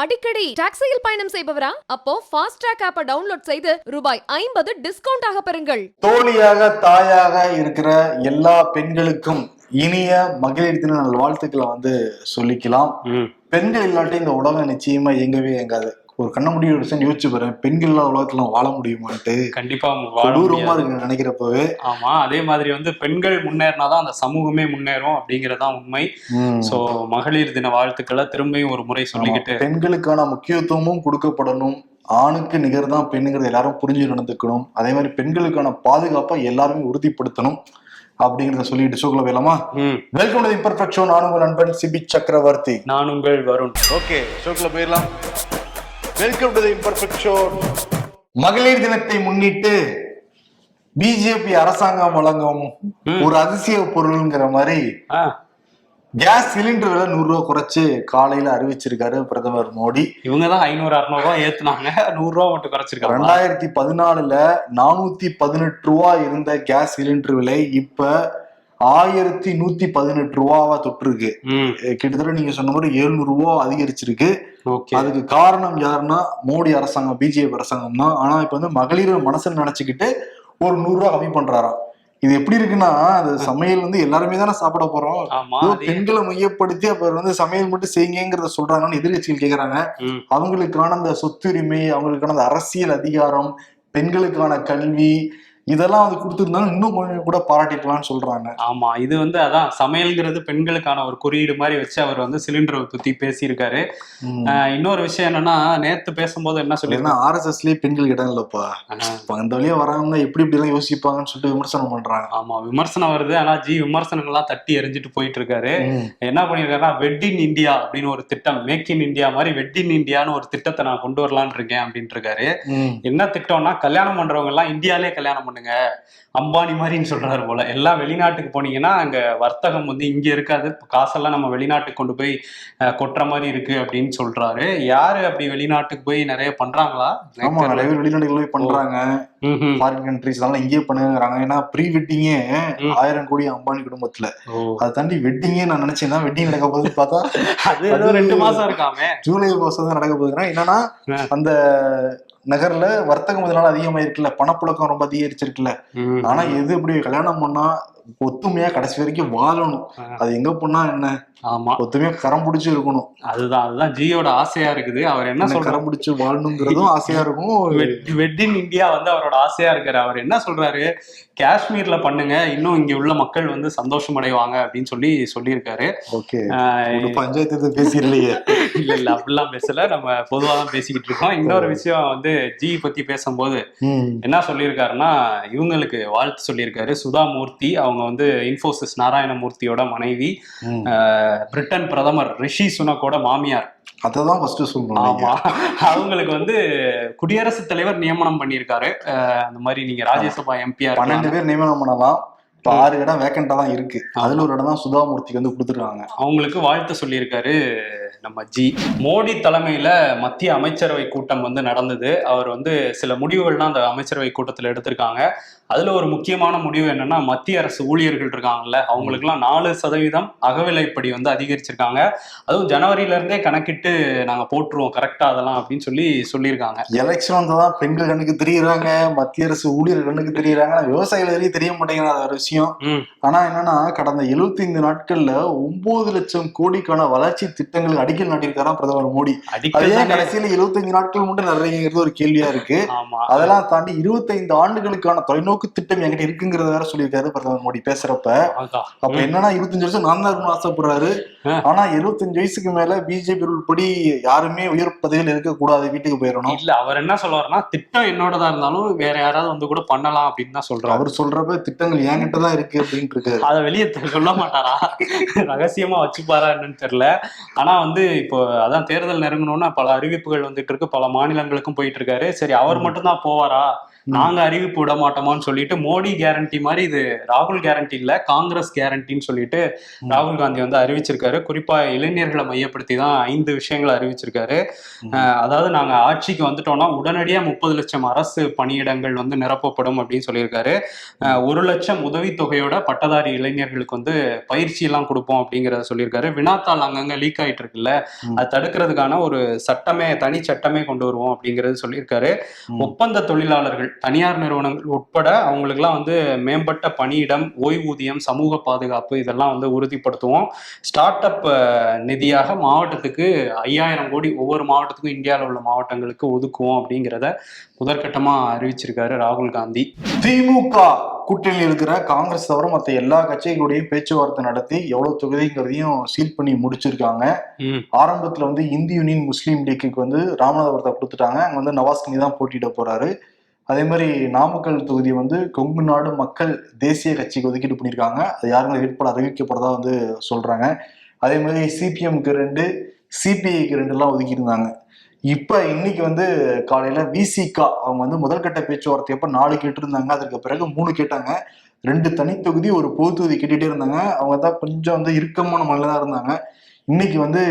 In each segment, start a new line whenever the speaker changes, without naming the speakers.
அடிக்கடி டாக்ஸியில் பயணம் செய்பவரா? அப்போ ஃபாஸ்ட் ட்ராக் ஆப்பை டவுன்லோட் செய்து ரூபாய் ஐம்பது டிஸ்கவுண்ட் ஆக பெறுங்கள்.
தோழியாக தாயாக இருக்கிற எல்லா பெண்களுக்கும் இனிய மகளிர் தின நல் வாழ்த்துக்களை வந்து சொல்லிக்கலாம். பெண்கள் இல்லாட்டி இந்த உலகம் நிச்சயமா இயங்கவே இயங்காது. ஒரு கண்ண முடிவு விஷயம் யோசிச்சு பாருங்க பெண்கள் இல்லாத உலகத்துல வாழ முடியுமான்ட்டு.
கண்டிப்பா
கொடூரமா. இருக்கு நினைக்கிறப்பவே.
ஆமா அதே மாதிரி வந்து பெண்கள் முன்னேறினாதான் அந்த சமூகமே முன்னேறும் அப்படிங்கறதுதான் உண்மை. சோ மகளிர் தின வாழ்த்துக்களை திரும்பியும் ஒரு முறை. சொல்லிக்கிட்டு.
பெண்களுக்கான முக்கியத்துவமும் கொடுக்கப்படணும். ஆணுக்கு நிகர் தான் பெண்ணுங்கிறத எல்லாரும் புரிஞ்சு நடந்துக்கணும். அதே மாதிரி பெண்களுக்கான பாதுகாப்பை எல்லாருமே உறுதிப்படுத்தணும் அப்படிங்கறத சொல்லிட்டு ஷோக்குள்ள போயிடலாமா?
ம்,
வெல்கம் டு இம்பர்ஃபெக்ட் ஷோ நான் உங்கள் நண்பன் சிபி சக்கரவர்த்தி.
நான் உங்கள் வருண்.
ஓகே ஷோக்குள்ள போயிடலாம். வெல்கம் டு இம்பர்ஃபெக்ட் ஷோ மகளிர் தினத்தை முன்னிட்டு பிஜேபி அரசாங்கம் வழங்கும். ஒரு அதிசய பொருள்ங்கிற மாதிரி கேஸ் சிலிண்டர் விலை நூறு ரூபா குறைச்சு காலையில அறிவிச்சிருக்காரு பிரதமர் மோடி.
இவங்க தான் ஐநூறு அறுநூறு ரூபாய் ஏத்துனாங்க. நூறு ரூபா மட்டும் குறைச்சிருக்காங்க.
ரெண்டாயிரத்தி பதினாலுல நானூத்தி பதினெட்டு ரூபா இருந்த கேஸ் சிலிண்டர் விலை இப்ப ஆயிரத்தி நூத்தி பதினெட்டு ரூபாவா அஹ் கிட்டத்தட்ட நீங்க சொன்ன மாதிரி எழுநூறு ரூபா அதிகரிச்சிருக்கு. அதுக்கு காரணம் யாருன்னா மோடி அரசாங்கம் பிஜேபி அரசாங்கம் தான். ஆனா இப்ப வந்து மகளிர் மனசுல நினைச்சுக்கிட்டு ஒரு நூறு ரூபா கம்மி பண்றாராம். இது எப்படி இருக்குன்னா அது சமையல் வந்து எல்லாருமே தானே சாப்பிட போறோம். பெண்களை மையப்படுத்தி அப்புறம் வந்து சமையல் மட்டும் செய்யுங்கிறத சொல்றாங்கன்னு எதிர்கட்சிகள் கேக்குறாங்க. அவங்களுக்கான அந்த சொத்துரிமை அவங்களுக்கான அந்த அரசியல் அதிகாரம் பெண்களுக்கான கல்வி இதெல்லாம் வந்து கொடுத்துருந்தாங்க இன்னும் கொஞ்சம் கூட பாராட்டிக்கலாம்னு சொல்றாங்க.
ஆமா இது வந்து அதான் சமையல்ங்கிறது பெண்களுக்கான ஒரு குறியீடு மாதிரி வச்சு அவர் வந்து சிலிண்டரை பத்தி பேசியிருக்காரு. இன்னொரு விஷயம் என்னன்னா நேத்து பேசும்போது என்ன சொல்லியிருக்காங்க
ஆர்எஸ்எஸ்லயே பெண்கள் இடம் இல்லப்பா. அந்த வழியா வரவங்க எப்படி இப்படி எல்லாம் யோசிப்பாங்கன்னு சொல்லிட்டு விமர்சனம் பண்றாங்க.
ஆமா விமர்சனம் வருது. ஆனா ஜி விமர்சனங்கள்லாம் தட்டி எரிஞ்சிட்டு போயிட்டு இருக்காரு. என்ன பண்ணிருக்காருன்னா வெட் இன் இந்தியா அப்படின்னு ஒரு திட்டம் மேக் இன் இந்தியா மாதிரி வெட் இன் இந்தியான்னு ஒரு திட்டத்தை நான் கொண்டு வரலான்னு இருக்கேன் அப்படின்ட்டு இருக்காரு. என்ன திட்டம்னா கல்யாணம் பண்றவங்க எல்லாம் இந்தியாலே கல்யாணம் பண்ணுங்க. அம்பானி மாதிரின்னு சொல்றாரு போல. எல்லாம் வெளிநாட்டுக்கு போனீங்கன்னா அங்க வர்த்தகம் வந்து இங்க இருக்காது. காசெல்லாம் நம்ம வெளிநாட்டுக்கு கொண்டு போய் கொட்டுற மாதிரி இருக்கு அப்படின்னு சொல்றாரு. யாரு அப்படி வெளிநாட்டுக்கு போய் நிறைய பண்றாங்களா?
ஆமா நிறைய பேர் வெளிநாடுகள் போய் பண்றாங்க. ஃபாரின் கண்ட்ரிஸ் எல்லாம் இங்கேயே பண்ணுங்கிறாங்க ஏன்னா ப்ரீ வெட்டிங்கே. ஆயிரம் கோடி அம்பானி குடும்பத்துல. அதை தாண்டி வெட்டிங்கே நான் நினைச்சேன். வெட்டிங் நடக்க போகுது பார்த்தா
அது ரெண்டு மாசம் இருக்காமே.
ஜூலை மாசம் தான் நடக்க போகுதுன்னா என்னன்னா. அந்த நகர்ல வர்த்தகம் இதனால அதிகமாயிருக்குல்ல பணப்புழக்கம் ரொம்ப அதிகரிச்சிருக்குல்ல. ஆனா எது இப்படி கல்யாணம் பண்ணா ஒத்துமையா கடைசி வரைக்கும் வாழணும். அது எங்க பண்ணா என்ன?
ஆமா.
ஒத்துமையா கரம் பிடிச்சு இருக்கணும்.
அதுதான் அதுதான் ஜியோட ஆசையா இருக்குது. அவர் என்ன சொல்றாரு?
கரம் பிடிச்சு வாழணுங்கிறதும் ஆசையா இருக்கும்.
வெட் இன் இந்தியா வந்து அவரோட ஆசையா இருக்காரு. அவர் என்ன சொல்றாரு? காஷ்மீர்ல பண்ணுங்க இன்னும் இங்க உள்ள மக்கள் வந்து சந்தோஷம் அடைவாங்க அப்படின்னு சொல்லி சொல்லியிருக்காரு.
ஓகே. பஞ்சாயத்து பேசிடலையே.
இல்ல இல்ல அப்படிலாம் பேசல. நம்ம பொதுவா தான் பேசிக்கிட்டு இருக்கோம். இன்னொரு விஷயம் வந்து ஜி பத்தி பேசும்போது. என்ன சொல்லியிருக்காருன்னா இவங்களுக்கு வாழ்த்து சொல்லியிருக்காரு. சுதா மூர்த்தி அவங்க வந்து இன்ஃபோசிஸ் நாராயணமூர்த்தியோட மனைவி பிரிட்டன் பிரதமர் ரிஷி சுனக்கோட மாமியார்.
அததான் ஃபர்ஸ்ட் சொல்லணும்.
ஆமா. அவங்களுக்கு வந்து குடியரசுத் தலைவர் நியமனம் பண்ணியிருக்காரு. அந்த மாதிரி நீங்க ராஜ்யசபா எம்பியா
பன்னெண்டு பேர் நியமனம் பண்ணலாம். இப்ப ஆறு இடம் வேக்கண்டா தான் இருக்கு. அதுல ஒரு இடம் தான் சுதாமூர்த்திக்கு வந்து கொடுத்துருக்காங்க.
அவங்களுக்கு வாழ்த்து சொல்லியிருக்காரு. நம்ம ஜி மோடி தலைமையில மத்திய அமைச்சரவை கூட்டம் வந்து நடந்தது. அவர் வந்து சில முடிவுகள்லாம் அந்த அமைச்சரவை கூட்டத்தில் எடுத்திருக்காங்க. அதுல ஒரு முக்கியமான முடிவு என்னன்னா மத்திய அரசு ஊழியர்கள் இருக்காங்கல்ல அவங்களுக்குலாம் நாலு சதவீதம் அகவிலைப்படி வந்து அதிகரிச்சிருக்காங்க. அதுவும் ஜனவரியில இருந்தே கணக்கிட்டு நாங்க போட்டுருவோம் கரெக்டா அதெல்லாம் அப்படின்னு சொல்லி சொல்லியிருக்காங்க.
எலெக்ஷன் வந்ததான் பெண்கள் கண்ணுக்கு தெரியுறாங்க மத்திய அரசு ஊழியர் கண்ணுக்கு தெரியுறாங்க. ஆனா விவசாயிகள் வரையும் தெரிய மாட்டேங்குது அது ஒரு விஷயம்.
ம்.
ஆனா என்னன்னா கடந்த 75 நாட்கள்ல ஒன்பது லட்சம் கோடிக்கான வளர்ச்சி திட்டங்களுக்கு அடிக்கல் நாட்டியிருக்காராம் பிரதமர் மோடி. அது கடைசியில 75 நாட்கள் மட்டும் நிறையங்கிறது ஒரு கேள்வியா இருக்கு. அதெல்லாம் தாண்டி 25 ஆண்டுகளுக்கான தொலைநோக்கு திட்டம் என்கிட்ட இருக்குங்கிறத வேற சொல்லியிருக்காரு பிரதமர் மோடி பேசுறப்ப. அப்ப என்னன்னா 25 வருஷம் நான் தான் இருக்கணும்னு ஆசைப்படுறாரு. ஆனா 75 வயசுக்கு மேல பிஜேபி படி யாருமே உயர் பதவியில் இருக்க கூடாது வீட்டுக்கு போயிடணும்.
இல்ல அவர் என்ன சொல்லுவாருன்னா திட்டம் என்னோடதா இருந்தாலும் வேற யாராவது வந்து கூட பண்ணலாம் அப்படின்னு தான் சொல்றாரு.
அவர் சொல்றப்ப திட்டங்கள் என்கிட்ட தான் இருக்கு அப்படின்ட்டு இருக்காரு.
அதை வெளியே சொல்ல மாட்டாரா? ரகசியமா வச்சுப்பாரா என்னன்னு தெரியல. ஆனா வந்து இப்போ அதான் தேர்தல் நெருங்கணும்னா பல அறிவிப்புகள் வந்துட்டு இருக்கு. பல மாநிலங்களுக்கும் போயிட்டு இருக்காரு. சரி அவர் மட்டும் தான் போவாரா? நாங்க அறிவிப்பு விட மாட்டோமான்னு சொல்லிட்டு மோடி கேரண்டி மாதிரி இது ராகுல் கேரண்டி இல்ல காங்கிரஸ் கேரண்டின்னு சொல்லிட்டு ராகுல் காந்தி வந்து அறிவிச்சிருக்காரு. குறிப்பா இளைஞர்களை மையப்படுத்தி தான் ஐந்து விஷயங்களை அறிவிச்சிருக்காரு. அதாவது நாங்க ஆட்சிக்கு வந்துட்டோம்னா உடனடியா முப்பது லட்சம் அரசு பணியிடங்கள் வந்து நிரப்பப்படும் அப்படின்னு சொல்லியிருக்காரு. ஒரு லட்சம் உதவித்தொகையோட பட்டதாரி இளைஞர்களுக்கு வந்து பயிற்சி எல்லாம் கொடுப்போம் அப்படிங்கறத சொல்லியிருக்காரு. வினாத்தாள் அங்கங்க லீக் ஆயிட்டு இருக்குல்ல. அது தடுக்கிறதுக்கான ஒரு சட்டமே தனி சட்டமே கொண்டு வருவோம் அப்படிங்கறது சொல்லியிருக்காரு. ஒப்பந்த தொழிலாளர்கள் தனியார் நிறுவனங்கள் உட்பட அவங்களுக்குலாம் வந்து மேம்பட்ட பணியிடம் ஓய்வூதியம் சமூக பாதுகாப்பு இதெல்லாம் வந்து உறுதிப்படுத்துவோம். ஸ்டார்ட் அப் நிதியாக மாவட்டத்துக்கு ஐயாயிரம் கோடி ஒவ்வொரு மாவட்டத்துக்கும் இந்தியாவில் உள்ள மாவட்டங்களுக்கு ஒதுக்குவோம் அப்படிங்கிறத முதற்கட்டமா அறிவிச்சிருக்காரு ராகுல் காந்தி.
திமுக கூட்டணியில் இருக்கிற காங்கிரஸ் தவிர மற்ற எல்லா கட்சிகளுடையும் பேச்சுவார்த்தை நடத்தி எவ்வளவு தொகுதிங்கிறதையும் சீல் பண்ணி முடிச்சிருக்காங்க. ஆரம்பத்துல வந்து இந்தி யூனியன் முஸ்லீம் லீக்குக்கு வந்து ராமநாதபுரத்தை கொடுத்துட்டாங்க. அங்க வந்து நவாஸ் கனி தான் போட்டியிட போறாரு. அதே மாதிரி நாமக்கல் தொகுதி வந்து கொங்கு நாடு மக்கள் தேசிய கட்சிக்கு ஒதுக்கீடு பண்ணியிருக்காங்க. அது யாருமே வேட்பாளர் அறிவிக்கப்படுறதா வந்து சொல்றாங்க. அதே மாதிரி சிபிஎம்க்கு ரெண்டு சிபிஐக்கு ரெண்டு எல்லாம் ஒதுக்கியிருந்தாங்க. இப்ப இன்னைக்கு வந்து காலையில விசிகா அவங்க வந்து முதல்கட்ட பேச்சுவார்த்தை அப்ப நாலு கேட்டிருந்தாங்க. அதற்கு பிறகு மூணு கேட்டாங்க. ரெண்டு தனி தொகுதி ஒரு பொது தொகுதி கேட்டுட்டே இருந்தாங்க. அவங்க தான் கொஞ்சம் வந்து இறுக்கமான மனநிலை தான் இருந்தாங்க. இன்னைக்கு வந்து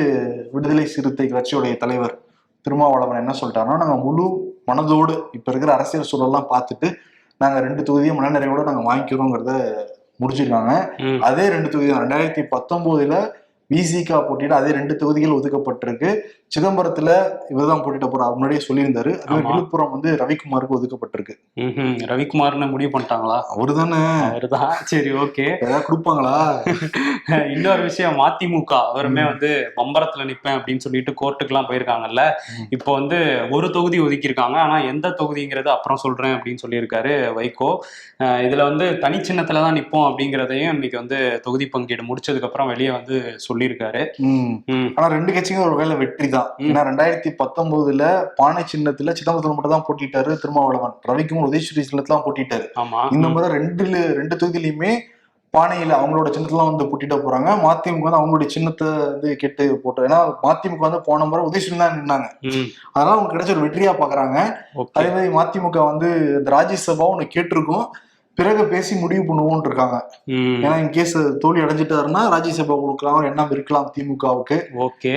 விடுதலை சிறுத்தை கட்சியுடைய தலைவர் திருமாவளவன் என்ன சொல்லிட்டாருன்னா நாங்க முழு மனதோடு இப்ப இருக்கிற அரசியல் சூழல்லாம் பார்த்துட்டு நாங்க ரெண்டு தொகுதியும் மனநிறைவோட நாங்க வாங்கிக்கிறோங்கிறத முடிச்சிருக்காங்க. அதே ரெண்டு தொகுதி ரெண்டாயிரத்தி பத்தொன்பதுல விசிகா போட்டியிட அதே ரெண்டு தொகுதிகள் ஒதுக்கப்பட்டிருக்கு. சிதம்பரத்துல இவர்தான் போட்டியிட போறார் முன்னாடியே சொல்லியிருந்தாரு. விழுப்புரம் வந்து ரவிக்குமாருக்கு ஒதுக்கப்பட்டிருக்கு.
ரவிக்குமார்னு முடிவு பண்ணிட்டாங்களா?
அவரு தானே
அவர்தான் சரி ஓகே.
ஏதாவது கொடுப்பாங்களா?
இன்னொரு விஷயம் மதிமுக. அவருமே வந்து பம்பரத்துல நிப்பேன் அப்படின்னு சொல்லிட்டு கோர்ட்டுக்குலாம் போயிருக்காங்கல்ல.
ம்.
இப்போ வந்து ஒரு தொகுதி ஒதுக்கியிருக்காங்க. ஆனா எந்த தொகுதிங்கிறது அப்புறம் சொல்றேன் அப்படின்னு சொல்லியிருக்காரு வைகோ. இதுல வந்து தனி சின்னத்துல தான் நிப்போம் அப்படிங்கிறதையும் இன்னைக்கு வந்து தொகுதி பங்கீடு முடிச்சதுக்கு அப்புறம் வெளியே வந்து சொல்லியிருக்காரு.
ஆனா ரெண்டு கட்சியும் ஒரு வகையில வெற்றி தான்.
ம்.
ஏன்னா ரெண்டாயிரத்தி பத்தொன்பதுல பானை சின்னத்துல சிதம்பரத்துல மட்டும் தான் போட்டிட்டாரு திருமாவளவன். ரவிக்குமார் உதயஸ்வரி சின்னத்துல போட்டிட்டாரு இந்த. முறை ரெண்டுல ரெண்டு தொகுதியிலுமே பானையில அவங்களோட சின்னத்துல வந்து போட்டிட்ட போறாங்க. மதிமுக வந்து அவங்களுடைய சின்னத்தை வந்து கெட்டு போட்டு ஏன்னா மதிமுக வந்து போன முறை உதயஸ்வரி தான் நின்னாங்க. அதனால அவங்க கிடைச்ச ஒரு வெற்றியா பாக்குறாங்க. அதே மாதிரி மதிமுக வந்து இந்த ராஜ்யசபா ஒண்ணு கேட்டிருக்கோம். பிறகு பேசி முடிவு பண்ணுவோம்னு இருக்காங்க. ஏன்னா இன் கேஸ் தோல்வி அடைஞ்சிட்டாருன்னா ராஜ்யசபா கொடுக்கலாம் எண்ணம் இருக்கலாம் திமுகவுக்கு.
ஓகே.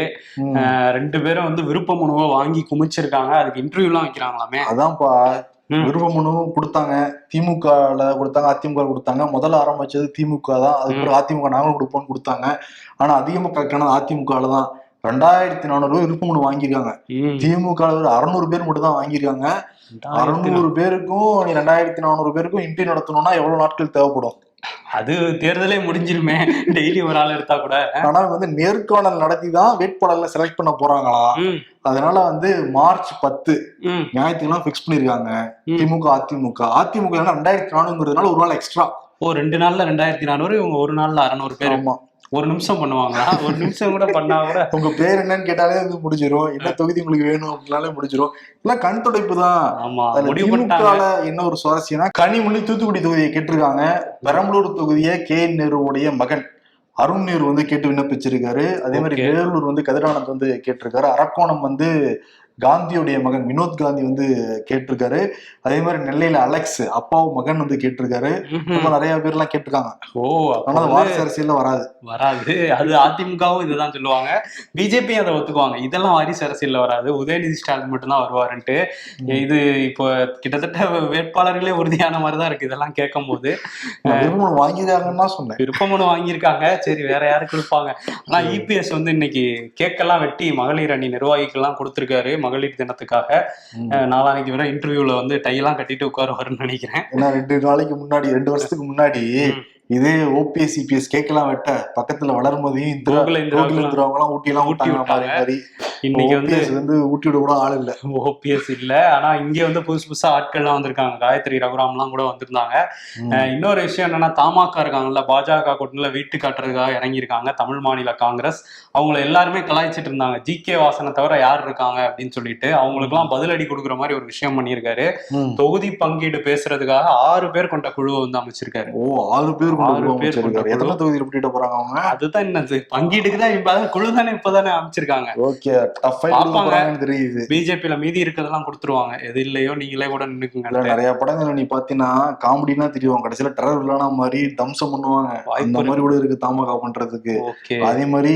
ரெண்டு பேரும் வந்து விருப்ப மனுவை வாங்கி குமிச்சிருக்காங்க. அதுக்கு இன்டர்வியூலாம் வைக்கிறாங்களாமே.
அதான்ப்பா. விருப்ப மனு கொடுத்தாங்க. திமுகல கொடுத்தாங்க அதிமுக கொடுத்தாங்க. முதல்ல ஆரம்பிச்சது திமுக தான். அதுக்கப்புறம் அதிமுக நாங்களும் கொடுப்போம்னு கொடுத்தாங்க. ஆனா அதிகமா கலெக்டானது அதிமுகல தான். ரெண்டாயிரத்தி நானூறு விருப்ப மனு வாங்கியிருக்காங்க. திமுக ஒரு அறுநூறு பேர் மட்டும் தான் வாங்கியிருக்காங்க. அறுநூறு பேருக்கும் நீ ரெண்டாயிரத்தி நானூறு பேருக்கும் இன்டர்வியூ நடத்தணும்னா எவ்வளவு நாட்கள் தேவைப்படும்?
அது தேர்தலே முடிஞ்சிருமே. டெய்லி ஒரு ஆள் எடுத்தா கூட.
ஆனா வந்து நேர்காணல் நடத்தி தான் வேட்பாளர்ல செலக்ட் பண்ண போறாங்களா? அதனால வந்து மார்ச் பத்து ஞாயிற்றுக்கெல்லாம் பிக்ஸ் பண்ணிருக்காங்க. திமுக அதிமுக. அதிமுக ரெண்டாயிரத்தி நானூறுங்கிறதுனால ஒரு நாள் எக்ஸ்ட்ரா
ஓ ரெண்டு நாள்ல ரெண்டாயிரத்தி நானூறு இவங்க ஒரு நாள்ல அறநூறு பேர்.
ஆமா.
ஒரு நிமிஷம் பண்ணுவாங்களா ஒரு நிமிஷம் கூட பண்ணா கூட.
உங்க பேர் என்னன்னு கேட்டாலே வந்து முடிஞ்சிரும். என்ன தொகுதி உங்களுக்கு வேணும் அப்படின்னாலே முடிஞ்சிரும். எல்லாம் கண் துடைப்பு தான்.
ஆமா
என்ன ஒரு சுவாரஸ்யம்னா கனிமொழி தூத்துக்குடி தொகுதியை கேட்டிருக்காங்க. பெரம்பலூர் தொகுதியை கே. நேருவுடைய மகன் அருண் நேரு வந்து கேட்டு விண்ணப்பிச்சிருக்காரு. அதே மாதிரி. வேலூர் வந்து கதிரானந்த் வந்து கேட்டிருக்காரு. அரக்கோணம் வந்து காந்தியுடைய மகன் வினோத் காந்தி வந்து கேட்டிருக்காரு. அதே மாதிரி நெல்லையில அலெக்ஸ் அப்பாவும் மகன் வந்து கேட்டிருக்காரு. நிறைய பேர்லாம் கேட்டிருக்காங்க.
ஓ அப்ப
ஆனா அது
வந்து
வாரிசு அரசியல்ல வராது.
வராது. அது அதிமுகவும் இதுதான் சொல்லுவாங்க. பிஜேபி அதை ஒத்துக்குவாங்க. இதெல்லாம் வாரிசு அரசியல்ல வராது. உதயநிதி ஸ்டாலின் மட்டும்தான் வருவாருன்ட்டு. இது இப்போ கிட்டத்தட்ட வேட்பாளர்களே உறுதியான மாதிரி தான் இருக்கு. இதெல்லாம் கேட்கும் போது
விருப்பம் வாங்கிருக்காங்கன்னு தான் சொன்னேன்.
விருப்பமனு வாங்கியிருக்காங்க. சரி வேற யாரு கொடுப்பாங்க? ஆனா இபிஎஸ் வந்து இன்னைக்கு கேக்கெல்லாம் வெட்டி மகளிர் அணி நிர்வாகிகள்லாம் கொடுத்திருக்காரு. மகளிர் தினத்துக்காக நாளான்னைக்கு வர இன்டர்வியூல வந்து டையெல்லாம் கட்டிட்டு உட்காருவாருன்னு நினைக்கிறேன்
ஏன்னா ரெண்டு நாளைக்கு முன்னாடி ரெண்டு வருஷத்துக்கு முன்னாடி. இதே ஓபிஎஸ் சிபிஎஸ் கேட்கலாம் வெட்ட. பக்கத்துல வளர்மதியும் இந்திரா
கோகுல இந்திராவுக்கு
கோகுல இந்திராவெல்லாம் ஊட்டி எல்லாம்
ஊட்டி இன்னைக்கு வந்து
வந்து ஊட்டி விட கூட ஆள் இல்ல.
ஓபிஎஸ் இல்ல. ஆனா இங்க வந்து புதுசு புதுசா ஆட்கள்லாம் வந்திருக்காங்க. காயத்ரி ரகுராம்லாம் கூட வந்திருந்தாங்க. இன்னொரு விஷயம் என்னன்னா தமாக இருக்காங்கல்ல பாஜக கூட்டணியில வீட்டு காட்டுறதுக்காக இறங்கியிருக்காங்க தமிழ் மாநில காங்கிரஸ். அவங்கள எல்லாருமே கலாய்ச்சிட்டு இருந்தாங்க. ஜி கே வாசனை தவிர யார் இருக்காங்க அப்படின்னு சொல்லிட்டு அவங்களுக்குலாம் பதிலடி கொடுக்குற மாதிரி ஒரு விஷயம் பண்ணியிருக்காரு. தொகுதி பங்கீடு பேசுறதுக்காக ஆறு பேர் கொண்ட குழுவை வந்து அமைச்சிருக்காரு.
ஓ ஆறு பேர் கொண்டு
ஆறு பேர்.
எத்தனை தொகுதியில போறாங்க அவங்க?
அதுதான் என்னது? பங்கீடுக்கு தான் இப்ப குழு தானே இப்பதானே அமைச்சிருக்காங்க
ஓகே தெரியுது.
பிஜேபியில மீதி இருக்கிறதெல்லாம் கொடுத்துருவாங்க. எது இல்லையோ நீங்களே கூட நின்னுக்குங்க.
நிறைய படங்கள் நீ பாத்தீங்கன்னா காமெடினா தெரியும். கடைசியில டெரர் மாதிரி தம்சம் பண்ணுவாங்க. அந்த மாதிரி கூட இருக்கு தாமகா பண்றதுக்கு. அதே மாதிரி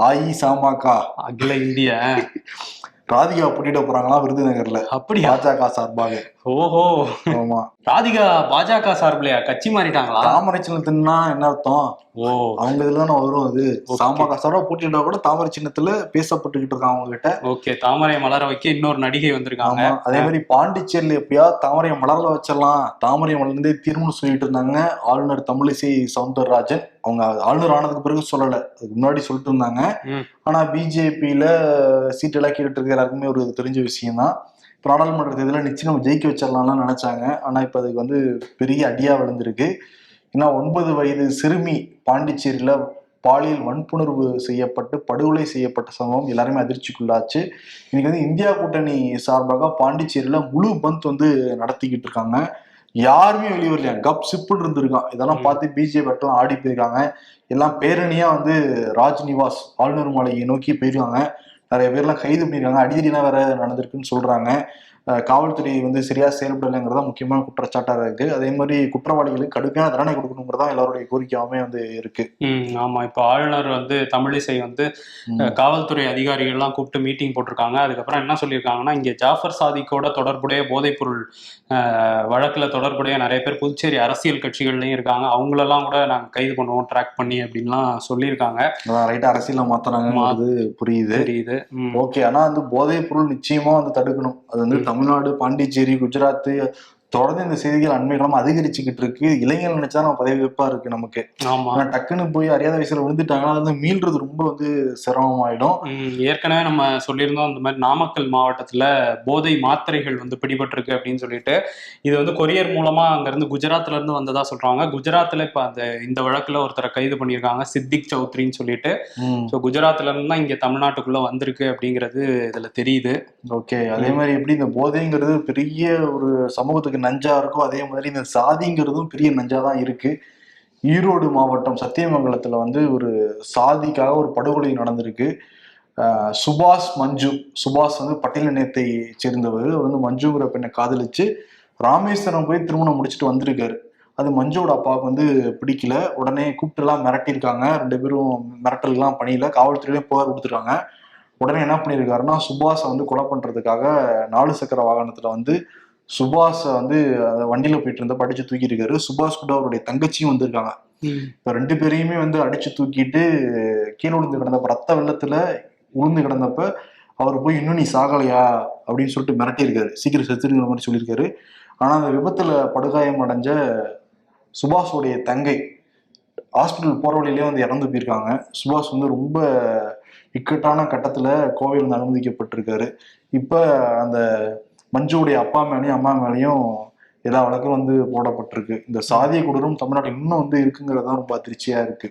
ஆயி சாமாக்கா
அகில இந்திய.
ராதிகா போட்டியிட போறாங்களா விருதுநகர்ல?
அப்படியா?
பாஜக சார்பாக.
ஓஹோ.
ஆமா.
ராதிகா பாஜக சார்பிலையா? கட்சி மாறிட்டாங்களா?
தாமரை சின்னத்துன்னா என்ன அர்த்தம்?
ஓ.
அவங்க இதுல தானே வரும் அது. சாமக சார்பா போட்டியிட்டா கூட தாமரை சின்னத்துல பேசப்பட்டுக்கிட்டு இருக்காங்க அவங்க கிட்ட
ஓகே. தாமரை மலர வைக்க இன்னொரு நடிகை வந்திருக்காங்க.
அதே மாதிரி பாண்டிச்சேரியில எப்படியா தாமரையை மலர்ல வச்சிடலாம். தாமரை மலர்ந்தே தீர்வுன்னு சொல்லிட்டு இருந்தாங்க. ஆளுநர் தமிழிசை சவுந்தரராஜன். அவங்க ஆளுநர் ஆனதுக்கு பிறகு சொல்லல. அதுக்கு முன்னாடி சொல்லிட்டு இருந்தாங்க. ஆனா பிஜேபியில சீட் எல்லாம் கேட்டுட்டு இருக்க எல்லாருக்குமே ஒரு தெரிஞ்ச விஷயம் தான் இப்போ நாடாளுமன்ற தேர்தலில் நிச்சயம் நம்ம ஜெயிக்க வச்சிடலாம்லாம் நினைச்சாங்க. ஆனா இப்ப அதுக்கு வந்து பெரிய அடியா விழுந்திருக்கு. ஏன்னா ஒன்பது வயது சிறுமி பாண்டிச்சேரியில பாலியல் வன்புணர்வு செய்யப்பட்டு படுகொலை செய்யப்பட்ட சம்பவம் எல்லாருமே அதிர்ச்சிக்குள்ளாச்சு. இன்னைக்கு வந்து இந்தியா கூட்டணி சார்பாக பாண்டிச்சேரியில முழு பந்த் வந்து நடத்திக்கிட்டு இருக்காங்க. யாருமே வெளியே வரலையா? கப் சிப்புன்னு இருந்திருக்கான். இதெல்லாம். பார்த்து பிஜேபி எல்லாம் ஆடி போயிருக்காங்க. எல்லாம் பேரணியா வந்து ராஜ்நிவாஸ் ஆளுநர் மாளிகையை நோக்கி போயிருக்காங்க. நிறைய பேர்லாம் கைது பண்ணியிருக்காங்க. அடிதடிலாம் வேற நடந்திருக்குன்னு சொல்றாங்க. காவல்துறை வந்து சரியா செயல்படலைங்கிறதா முக்கியமான குற்றச்சாட்டா இருக்கு. அதே மாதிரி குற்றவாளிகளுக்கு கடுமையான தண்டனை கொடுக்கணுங்கிறதா எல்லாருடைய கோரிக்கையாவுமே வந்து இருக்கு.
ஆமா. இப்போ ஆளுநர் வந்து தமிழிசை வந்து காவல்துறை அதிகாரிகள்லாம் கூப்பிட்டு மீட்டிங் போட்டிருக்காங்க. அதுக்கப்புறம் என்ன சொல்லியிருக்காங்கன்னா இங்கே ஜாஃபர் சாதிக்கோட தொடர்புடைய போதைப்பொருள் வழக்குல தொடர்புடைய நிறைய பேர் புதுச்சேரி அரசியல் கட்சிகள்லையும் இருக்காங்க. அவங்களெல்லாம் கூட நாங்கள் கைது பண்ணுவோம் ட்ராக் பண்ணி அப்படின்லாம் சொல்லியிருக்காங்க.
அதான் ரைட்டா அரசியல மாத்துறாங்கிறது புரியுது.
தெரியுது ம்.
ஓகே ஆனா வந்து போதைப் பொருள் நிச்சயமா வந்து தடுக்கணும். அது வந்து. தமிழ்நாடு பாண்டிச்சேரி குஜராத் தொடர்ந்து இந்த செய்திகள் அண்மை காலமா அதிகரிச்சுக்கிட்டு இருக்கு. இளைஞர்கள் நினைச்சா நம்ம பதவிப்பா இருக்கு நமக்கு.
ஆமா.
ஆனா டக்குன்னு போய் அறியாத வயசுல விழுந்துட்டாங்கன்னா அது வந்து மீள்றது ரொம்ப வந்து சிரமமாயிடும்.
ஏற்கனவே நம்ம சொல்லியிருந்தோம் இந்த மாதிரி நாமக்கல் மாவட்டத்துல போதை மாத்திரைகள் வந்து பிடிபட்டிருக்கு அப்படின்னு சொல்லிட்டு. இது வந்து கொரியர் மூலமா அங்கிருந்து குஜராத்ல இருந்து வந்ததா சொல்றாங்க. குஜராத்ல இப்ப அந்த இந்த வழக்குல ஒருத்தரை கைது பண்ணியிருக்காங்க சித்திக் சௌத்ரின்னு சொல்லிட்டு. ஸோ குஜராத்ல இருந்து தான் இங்க தமிழ்நாட்டுக்குள்ள வந்திருக்கு அப்படிங்கிறது இதுல தெரியுது.
ஓகே. அதே மாதிரி எப்படி இந்த போதைங்கிறது பெரிய ஒரு சமூகத்துக்கு நஞ்சா இருக்கோ அதே மாதிரி இந்த சாதிங்கிறதும் பெரிய நஞ்சா தான் இருக்கு. ஈரோடு மாவட்டம் சத்தியமங்கலத்துல வந்து ஒரு சாதிக்காக ஒரு படுகொலை நடந்திருக்கு. சுபாஷ் மஞ்சு சுபாஷ் வந்து பட்டியலினத்தை சேர்ந்தவர். வந்து மஞ்சுங்கிற பெண்ணை காதலிச்சு ராமேஸ்வரம் போய் திருமணம் முடிச்சுட்டு வந்திருக்காரு. அது மஞ்சோட அப்பாவுக்கு வந்து பிடிக்கல. உடனே கூப்பிட்டுலாம் மிரட்டியிருக்காங்க. ரெண்டு பேரும் மிரட்டல்லாம் பண்ணியில காவல்துறையிலையும் புகார் கொடுத்துருக்காங்க. உடனே என்ன பண்ணியிருக்காருன்னா சுபாஷை வந்து கொலை பண்ணுறதுக்காக நாலு சக்கர வாகனத்தில் வந்து சுபாஷை வந்து அந்த வண்டியில போயிட்டு இருந்த படிச்சு தூக்கிட்டு இருக்காரு சுபாஷ் கூட அவருடைய தங்கச்சியும் வந்திருக்காங்க. இப்ப ரெண்டு பேரையுமே வந்து அடிச்சு தூக்கிட்டு கீழே விழுந்து கிடந்தப்ப ரத்த வெள்ளத்துல உளுந்து கிடந்தப்ப அவர் போய் இன்னும் நீ சாகலையா? அப்படின்னு சொல்லிட்டு மிரட்டியிருக்காரு. சீக்கிரம் செத்துருங்கிற மாதிரி சொல்லியிருக்காரு. ஆனா அந்த விபத்துல படுகாயம் அடைஞ்ச சுபாஷோடைய தங்கை ஹாஸ்பிட்டல் போற வழியிலே வந்து இறந்து போயிருக்காங்க. சுபாஷ் வந்து ரொம்ப இக்கட்டான கட்டத்துல கோவையில் வந்து அனுமதிக்கப்பட்டிருக்காரு. இப்ப அந்த மஞ்சுவுடைய அப்பா மேலேயும் அம்மா மேலேயும் எல்லா வழக்கும் வந்து போடப்பட்டிருக்கு. இந்த சாதிய குடரும் தமிழ்நாட்டில் இன்னும் வந்து இருக்குங்கிறது தான் ரொம்ப அதிர்ச்சியா இருக்கு.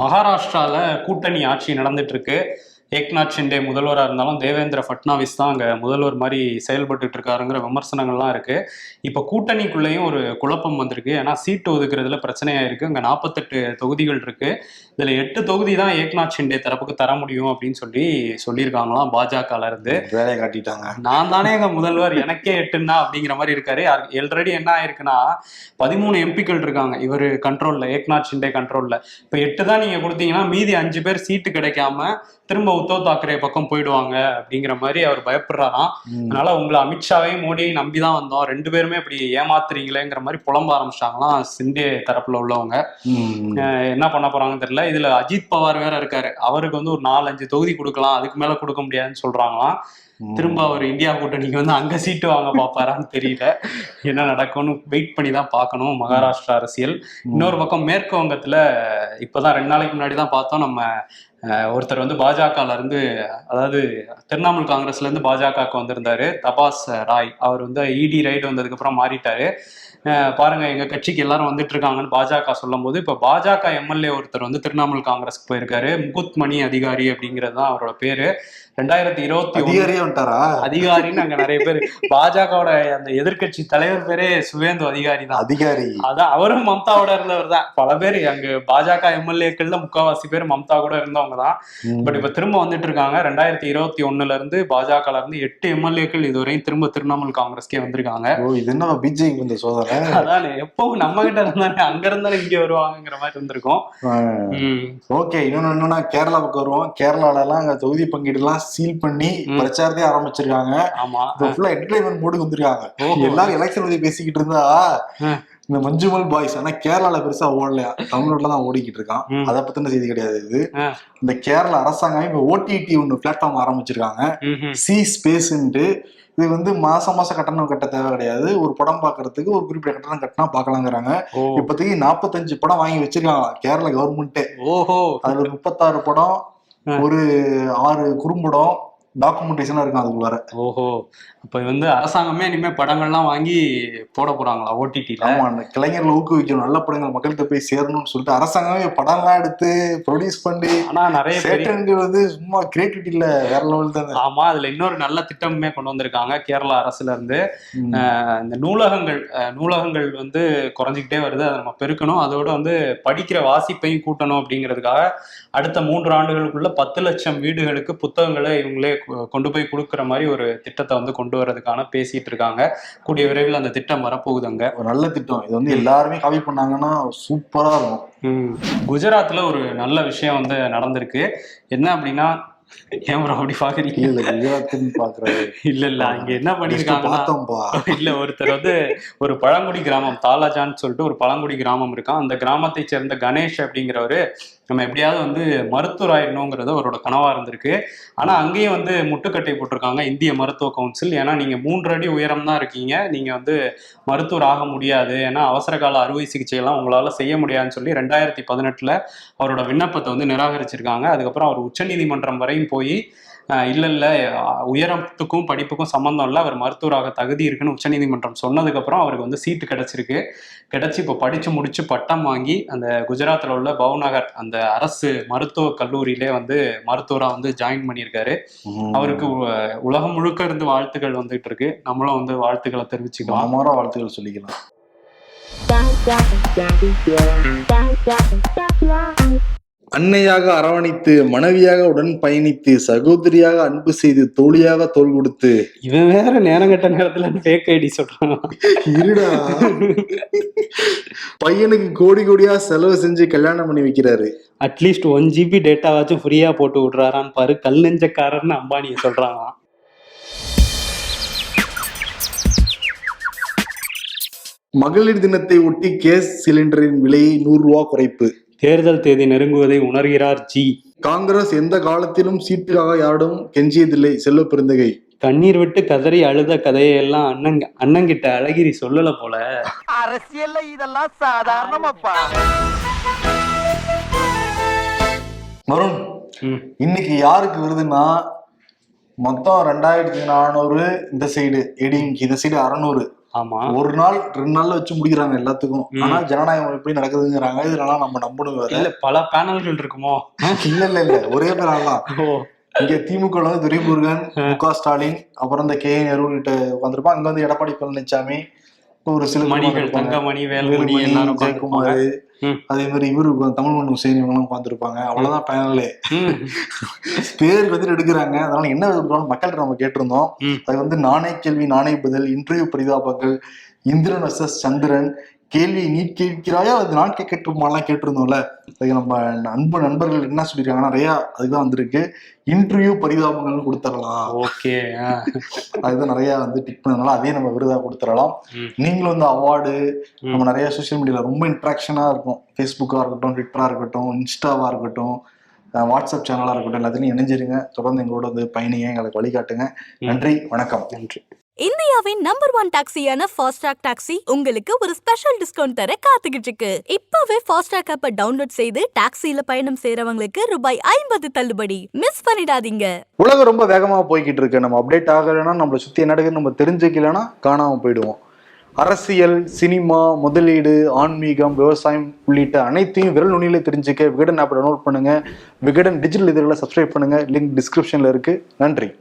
மகாராஷ்டிரால கூட்டணி ஆட்சி நடந்துட்டு இருக்கு. ஏக்நாத் ஷிண்டே முதல்வராக இருந்தாலும் தேவேந்திர ஃபட்னாவிஸ் தான் அங்கே முதல்வர் மாதிரி செயல்பட்டுட்டு இருக்காருங்கிற விமர்சனங்கள்லாம் இருக்கு. இப்போ கூட்டணிக்குள்ளேயும் ஒரு குழப்பம் வந்திருக்கு. ஏன்னா சீட்டு ஒதுக்குறதுல பிரச்சனையா இருக்கு அங்கே நாற்பத்தெட்டு தொகுதிகள் இருக்கு. இதுல எட்டு தொகுதி தான் ஏக்நாத் ஷிண்டே தரப்புக்கு தர முடியும் அப்படின்னு சொல்லி சொல்லியிருக்காங்களாம் பாஜகல இருந்து.
வேலையை காட்டிட்டாங்க.
நான் தானே எங்க முதல்வர். எனக்கே எட்டுன்னா அப்படிங்கிற மாதிரி இருக்காரு. ஆல்ரெடி என்ன ஆயிருக்குன்னா பதிமூணு எம்பிக்கள் இருக்காங்க. இவர் கண்ட்ரோல்ல ஏக்நாத் ஷிண்டே கண்ட்ரோல்ல இப்ப எட்டு தான் நீங்க கொடுத்தீங்கன்னா மீதி அஞ்சு பேர் சீட்டு கிடைக்காம திரும்ப உத்தவ் தாக்கரே பக்கம் போயிடுவாங்க அப்படிங்கிற மாதிரி அவர் பயப்படுறாராம். அதனால உங்களை அமித்ஷாவையும் மோடியையும் நம்பி தான் வந்தோம். ரெண்டு பேருமே இப்படி ஏமாத்துறீங்களேங்கிற மாதிரி புலம்ப ஆரம்பிச்சிட்டாங்களாம் சிண்டே தரப்புல உள்ளவங்க. என்ன பண்ண போறாங்கன்னு தெரியல. இதுல அஜித் பவார் வேற இருக்காரு. அவருக்கு வந்து ஒரு நாலஞ்சு தொகுதி கொடுக்கலாம் அதுக்கு மேல கொடுக்க முடியாதுன்னு சொல்றாங்களாம். திரும்ப அவர் இந்தியா கூட்டணிக்கு வந்து அங்க சீட்டு வாங்க பாப்பாரான்னு தெரியல. என்ன நடக்கும்னு வெயிட் பண்ணி தான் பார்க்கணும். மகாராஷ்டிரா அரசியல். இன்னொரு பக்கம் மேற்கு வங்கத்துல இப்பதான் ரெண்டு நாளைக்கு முன்னாடி தான் பார்த்தோம். நம்ம ஒருத்தர் வந்து பாஜகல இருந்து அதாவது திரிணாமுல் காங்கிரஸ்ல இருந்து பாஜகவுக்கு வந்திருந்தாரு. தபாஸ் ராய். அவர் வந்து இடி ரைடு வந்ததுக்கு அப்புறம் மாறிட்டாரு. பாருங்க எங்க கட்சிக்கு எல்லாரும் வந்துட்டு இருக்காங்கன்னு பாஜக சொல்லும் போது இப்ப பாஜக எம்எல்ஏ ஒருத்தர் வந்து திரிணாமுல் காங்கிரஸ்க்கு போயிருக்காரு. முகுத் மணி அதிகாரி அப்படிங்கிறது தான் அவரோட பேரு. ரெண்டாயிரத்தி இருபத்தி
அதிகாரியே வந்துட்டாரா?
அதிகாரின்னு அங்க நிறைய பேர். பாஜகவோட அந்த எதிர்க்கட்சி தலைவர் பேரே சுவேந்து அதிகாரி தான்.
அதிகாரி.
அதான் அவரும் மம்தாவோட இருந்தவர் தான். பல பேர் அங்க பாஜக எம்எல்ஏக்கள்ல முக்காவாசி பேர் மம்தா கூட இருந்தவங்க தான். பட் இப்ப திரும்ப வந்துட்டு இருக்காங்க. ரெண்டாயிரத்தி இருபத்தி ஒண்ணுல இருந்து பாஜகல இருந்து எட்டு எம்எல்ஏக்கள் இதுவரையும் திரும்ப திரிணாமுல் காங்கிரஸ்க்கே வந்திருக்காங்க.
ஓ இது என்ன பிஜேபி இந்த சோதனை?
அதானே எப்பவும் நம்ம கிட்ட இருந்தானே அங்க இருந்தானே இங்க வருவாங்கங்கிற மாதிரி இருந்திருக்கும்.
ஓகே இன்னொன்னு என்னன்னா கேரளா பக்கம் வருவோம். கேரளால எல்லாம் அங்க தொகுதி பங்கீடு எல்லாம் சீல் பண்ணி
ம்.
பிரச்சாரத்தையே ஆரம்பிச்சிருக்காங்க
ஆமா
ஃபுல்லா என்டர்டைன்மெண்ட் மூடுக்கு வந்திருக்காங்க. எல்லாரும் எலெக்ஷன் பத்தி பேசிக்கிட்டு இருந்தா. இந்த மஞ்சுமல் பாய்ஸ் ஆனா கேரளால பெருசா ஓடலையா தமிழ்நாட்டுல தான் ஓடிக்கிட்டு இருக்கான். அதை பத்தின செய்தி கிடையாது இது. இந்த கேரளா அரசாங்கம் இப்ப ஓடிடி ஒன்னு பிளாட்ஃபார்ம் ஆரம்பிச்சிருக்காங்க. சி ஸ்பேஸ்ன்ட்டு இது வந்து மாசம் மாசம் கட்டணம் கட்ட தேவை கிடையாது ஒரு படம் பாக்குறதுக்கு ஒரு குறிப்பிட்ட கட்டணம் கட்டினா பாக்கலாங்கிறாங்க இப்போதைக்கு நாற்பத்தஞ்சு படம் வாங்கி வச்சிருக்காங்க கேரளா கவர்மெண்ட்டே
ஓஹோ
அதுல முப்பத்தாறு படம். ஒரு ஆறு குறும்படம் டாக்குமெண்டேஷனா இருக்கும் அதுக்குள்ளார.
ஓஹோ. அப்ப வந்து அரசாங்கமே இனிமே படங்கள்லாம் வாங்கி போட போறாங்களா ஓடிடில
ஆமா அந்த கலைஞர்களை ஊக்குவிக்கணும். நல்ல படங்கள் மக்கள்கிட்ட போய் சேரணும்னு சொல்லிட்டு அரசாங்கமே படம்லாம் எடுத்து ப்ரொடியூஸ் பண்ணி
ஆனா நிறைய பேர்
சேட்டன்கள் வந்து சும்மா கிரியேட்டிவிட்டி இல்ல வேற லெவல் தான்.
ஆமா அதுல இன்னொரு நல்ல திட்டமுமே கொண்டு வந்திருக்காங்க. கேரளா அரசுல இருந்து
ம்.
அஹ் இந்த நூலகங்கள் நூலகங்கள் வந்து குறைஞ்சிக்கிட்டே வருது. அதை நம்ம பெருக்கணும். அதோட வந்து படிக்கிற வாசிப்பையும் கூட்டணும் அப்படிங்கிறதுக்காக அடுத்த மூன்று ஆண்டுகளுக்குள்ள பத்து லட்சம் வீடுகளுக்கு புத்தகங்களை இவங்களே கொண்டு போய் கொடுக்குற மாதிரி ஒரு திட்டத்தை வந்து கொண்டு வரதுக்கான பேசிட்டு இருக்காங்க. கூடிய விரைவில் அந்த திட்டம் வரப்போகுதுங்க.
ஒரு நல்ல திட்டம். இது வந்து எல்லாருமே காப்பி பண்ணாங்கன்னா சூப்பரா இருக்கும்.
குஜராத்ல ஒரு நல்ல விஷயம் வந்து நடந்திருக்கு. என்ன அப்படின்னா ஏன் அப்படி பாக்குறீங்க?
இல்ல இல்ல குஜராத்னு பாக்குறது.
இல்ல இல்ல அங்க என்ன பண்ணிருக்காங்கன்னா
பார்த்தோம்பா.
இல்ல ஒருத்தர் வந்து ஒரு பழங்குடி கிராமம் தாலாஜான்னு சொல்லிட்டு ஒரு பழங்குடி கிராமம் இருக்கான். அந்த கிராமத்தை சேர்ந்த கணேஷ் அப்படிங்கிறவரு நம்ம எப்படியாவது வந்து மருத்துவர் ஆயிடணுங்கிறது அவரோட கனவா இருந்திருக்கு. ஆனா அங்கேயும் வந்து முட்டுக்கட்டை போட்டிருக்காங்க இந்திய மருத்துவ கவுன்சில். ஏன்னா நீங்க மூன்று அடி உயரம் தான் இருக்கீங்க. நீங்க வந்து மருத்துவர் ஆக முடியாது. ஏன்னா அவசர கால அறுவை சிகிச்சை எல்லாம் உங்களால செய்ய முடியாதுன்னு சொல்லி ரெண்டாயிரத்தி பதினெட்டுல அவரோட விண்ணப்பத்தை வந்து நிராகரிச்சிருக்காங்க. அதுக்கப்புறம் அவர் உச்சநீதிமன்றம் வரையும் போய் இல்ல இல்ல உயரத்துக்கும் படிப்புக்கும் சம்மந்தம் இல்லை அவர் மருத்துவராக தகுதி இருக்குன்னு உச்சநீதிமன்றம் சொன்னதுக்கப்புறம் அவருக்கு வந்து சீட்டு கிடைச்சிருக்கு கிடைச்சி இப்போ படிச்சு முடிச்சு பட்டம் வாங்கி அந்த குஜராத்தில் உள்ள பவுநகர் அந்த அரசு மருத்துவ கல்லூரியிலே வந்து மருத்துவரா வந்து ஜாயின் பண்ணியிருக்காரு அவருக்கு உ- உலகம் முழுக்க இருந்து வாழ்த்துக்கள் வந்துட்டு இருக்கு நம்மளும் வந்து வாழ்த்துக்களை தெரிவிச்சுக்கலாம்
வாழ்த்துக்கள் சொல்லிக்கலாம் அன்னையாக அரவணைத்து மனைவியாக உடன் பயணித்து சகோதரியாக அன்பு செய்து தோழியாக தோள் கொடுத்து.
இவன் வேற நேரம் கட்ட நேரத்துல ஃபேக் ஐடி சொல்றான்.
இருடா. பையனுக்கு கோடி கோடியா செலவு செஞ்சு கல்யாணம் பண்ணி வைக்கிறாரு.
அட்லீஸ்ட் ஒன் ஜிபி டேட்டாவாச்சும் ஃப்ரீயா போட்டு விட்றாரான்னு பாரு. கல் நெஞ்சக்காரர்னு அம்பானியை சொல்றாங்க
மகளிர் தினத்தை ஒட்டி கேஸ் சிலிண்டரின் விலையை நூறு ரூபா குறைப்பு.
தேர்தல் தேதி நெருங்குவதை உணர்கிறார் ஜி.
காங்கிரஸ் எந்த காலத்திலும் சீட்டுக்காக யாரிடம் கெஞ்சியதில்லை செல்வ பெருந்தகை.
கண்ணீர் விட்டு கதறி அழுத கதையெல்லாம் அண்ணன் அண்ணங்கிட்ட அழகிரி சொல்லல போல.
அரசியல்ல இதெல்லாம் சாதாரணமாப்பா.
வருண் இன்னைக்கு யாருக்கு விருதுன்னா மொத்தம் ரெண்டாயிரத்தி நானூறு இந்த சைடு ஏடிஎம்கே இந்த சைடு அறநூறு.
ஆமா.
ஒரு நாள் ரெண்டு நாள்ல வச்சு முடிக்கிறாங்க எல்லாத்துக்கும். ஆனா ஜனநாயகம் எப்படி நடக்குதுங்கிறாங்க இதெல்லாம் நம்ம நம்பணும் வேற.
இல்ல பல பேனல்கள் இருக்குமோ?
இல்ல இல்ல இல்ல. ஒரே ஆகலாம்
ஓ.
இங்க திமுக துரைமுருகன் மு க ஸ்டாலின் அப்புறம் இந்த கே நேரு கிட்ட வந்திருப்பான் அங்க வந்து எடப்பாடி பழனிசாமி ஒரு சில
மணிகள். தங்கமணி வேலுமணி எல்லாரும்.
ஜெயக்குமார். அதே மாதிரி இவரு உட்கார்ந்து- தமிழ்மண் ஹுசேன் இவங்கெல்லாம் உட்காந்துருப்பாங்க அவ்வளவுதான் பேனலே பேருக்கு வந்து எடுக்கிறாங்க அதனால என்ன எடுக்கிறோம் மக்கள்கிட்ட நம்ம கேட்டிருந்தோம். அது வந்து நாணய கேள்வி நாணய பதில் இன்டர்வியூ பரிதாபங்கள் இந்திரன் வர்சஸ் சந்திரன் கேள்வி நீ கேட்கிறாயா? அது நான் கேட்கட்டுமாலாம் கேட்டிருந்தோம்ல. அதுக்கு நம்ம அன்பு நண்பர்கள் என்ன சொல்லியிருக்காங்க நிறைய அதுதான் வந்திருக்கு. இன்டர்வியூ பரிதாபங்கள்னு கொடுத்துடலாம்
ஓகே
அதுதான் நிறைய வந்து டிக் பண்ணதுனால அதே நம்ம விருதா கொடுத்துடலாம். நீங்களும் வந்து அவார்டு. நம்ம நிறைய சோஷியல் மீடியால ரொம்ப இன்ட்ராக்ஷனா இருக்கும். ஃபேஸ்புக்கா இருக்கட்டும் ட்விட்டரா இருக்கட்டும் இன்ஸ்டாவா இருக்கட்டும் வாட்ஸ்அப் சேனலா இருக்கட்டும் எல்லாத்துலயும் இணைஞ்சிருங்க. தொடர்ந்து எங்களோட வந்து பயணிங்க எங்களுக்கு வழிகாட்டுங்க. நன்றி வணக்கம்.
நன்றி.
இந்தியாவின் நம்பர் ஒன் டாக்ஸியான ஃபாஸ்ட்ராக் டாக்ஸி உங்களுக்கு ஒரு ஸ்பெஷல் டிஸ்கவுண்ட் தர காத்துக்கிட்டு இருக்கு இப்பவே ஃபாஸ்ட்ராக் ஆப்பை டவுன்லோட் செய்து டாக்ஸில பயணம் செய்யறவங்களுக்கு ரூபாய் ஐம்பது தள்ளுபடி. மிஸ் பண்ணிடாதீங்க.
உலகம் ரொம்ப வேகமா போய்கிட்டு இருக்கு நம்ம அப்டேட் ஆகலைன்னா நம்மளை சுத்தி என்ன நம்ம தெரிஞ்சுக்கலைன்னா காணாம போயிடுவோம். அரசியல் சினிமா முதலீடு ஆன்மீகம் விவசாயம் உள்ளிட்ட அனைத்தையும் விரல் நுனியில தெரிஞ்சுக்க விகடன் ஆப் டவுன்லோட் பண்ணுங்க. விகடன் டிஜிட்டல் இதழில் சப்ஸ்கிரைப் பண்ணுங்க. லிங்க் டிஸ்கிரிப்ஷன்ல இருக்கு. நன்றி.